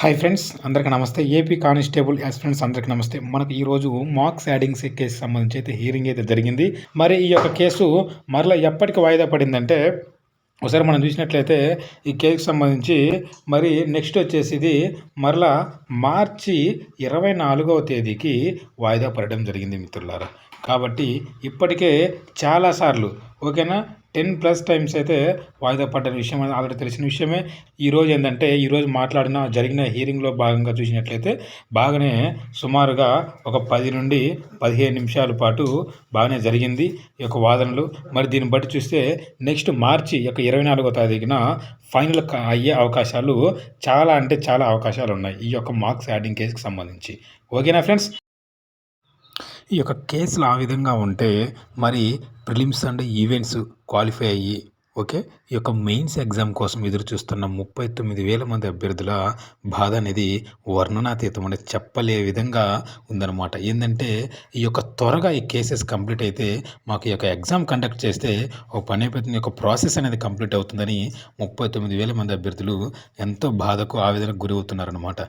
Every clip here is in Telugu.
హాయ్ ఫ్రెండ్స్ అందరికీ నమస్తే. ఏపీ కానిస్టేబుల్ యాస్ ఫ్రెండ్స్ అందరికీ నమస్తే. మనకు ఈరోజు మార్క్స్ యాడింగ్స్ కేసు సంబంధించి అయితే హీరింగ్ అయితే జరిగింది. మరి ఈ యొక్క కేసు మరలా ఎప్పటికి వాయిదా పడిందంటే ఒకసారి మనం చూసినట్లయితే ఈ కేసుకు సంబంధించి మరి నెక్స్ట్ వచ్చేసి ఇది మరలా మార్చి ఇరవై నాలుగవ తేదీకి వాయిదా పడడం జరిగింది మిత్రులారా. కాబట్టి ఇప్పటికే చాలాసార్లు ఓకేనా? టెన్ ప్లస్ టైమ్స్ అయితే వాయిదా పడ్డ విషయం ఆల్రెడీ తెలిసిన విషయమే. ఈరోజు ఏంటంటే ఈరోజు మాట్లాడిన జరిగిన హీరింగ్లో భాగంగా చూసినట్లయితే బాగానే సుమారుగా ఒక పది నుండి పదిహేను నిమిషాల పాటు బాగానే జరిగింది ఈ యొక్క వాదనలు. మరి దీన్ని బట్టి చూస్తే నెక్స్ట్ మార్చి యొక్క ఇరవై నాలుగో తారీఖున ఫైనల్ అయ్యే అవకాశాలు చాలా అంటే చాలా అవకాశాలు ఉన్నాయి ఈ యొక్క మార్క్స్ యాడింగ్ కేసుకి సంబంధించి. ఓకేనా ఫ్రెండ్స్ ఈ యొక్క కేసులు ఆ విధంగా ఉంటే మరి ప్రిలిమ్స్ అండ్ ఈవెంట్స్ క్వాలిఫై అయ్యి ఓకే? ఈ యొక్క మెయిన్స్ ఎగ్జామ్ కోసం ఎదురు చూస్తున్న ముప్పై తొమ్మిది వేల మంది అభ్యర్థుల బాధ అనేది వర్ణనాతీతం అనేది చెప్పలే విధంగా ఉందన్నమాట. ఏంటంటే ఈ యొక్క త్వరగా ఈ కేసెస్ కంప్లీట్ అయితే మాకు ఈ యొక్క ఎగ్జామ్ కండక్ట్ చేస్తే ఒక పని అయిపోతుంది యొక్క ప్రాసెస్ అనేది కంప్లీట్ అవుతుందని ముప్పై తొమ్మిది వేల మంది అభ్యర్థులు ఎంతో బాధకు ఆ విధంగా గురి అవుతున్నారనమాట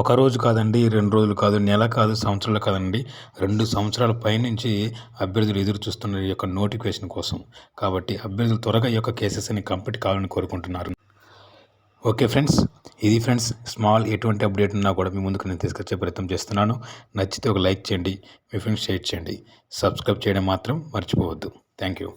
ఒక రోజు కాదండి రెండు రోజులు కాదు నెల కాదు సంవత్సరాలు కాదండి. రెండు సంవత్సరాల పైనుంచి అభ్యర్థులు ఎదురు చూస్తున్నారు ఈ యొక్క నోటిఫికేషన్ కోసం. కాబట్టి అభ్యర్థులు త్వరగా ఈ యొక్క కేసెస్ని కంప్లీట్ కావాలని కోరుకుంటున్నారు. ఓకే ఫ్రెండ్స్ ఇది ఫ్రెండ్స్ స్మాల్ ఎటువంటి అప్డేట్ ఉన్నా కూడా మీ ముందుకు నేను తీసుకొచ్చే ప్రయత్నం చేస్తున్నాను. నచ్చితే ఒక లైక్ చేయండి మీ ఫ్రెండ్స్ షేర్ చేయండి. సబ్స్క్రైబ్ చేయడం మాత్రం మర్చిపోవద్దు. Thank you.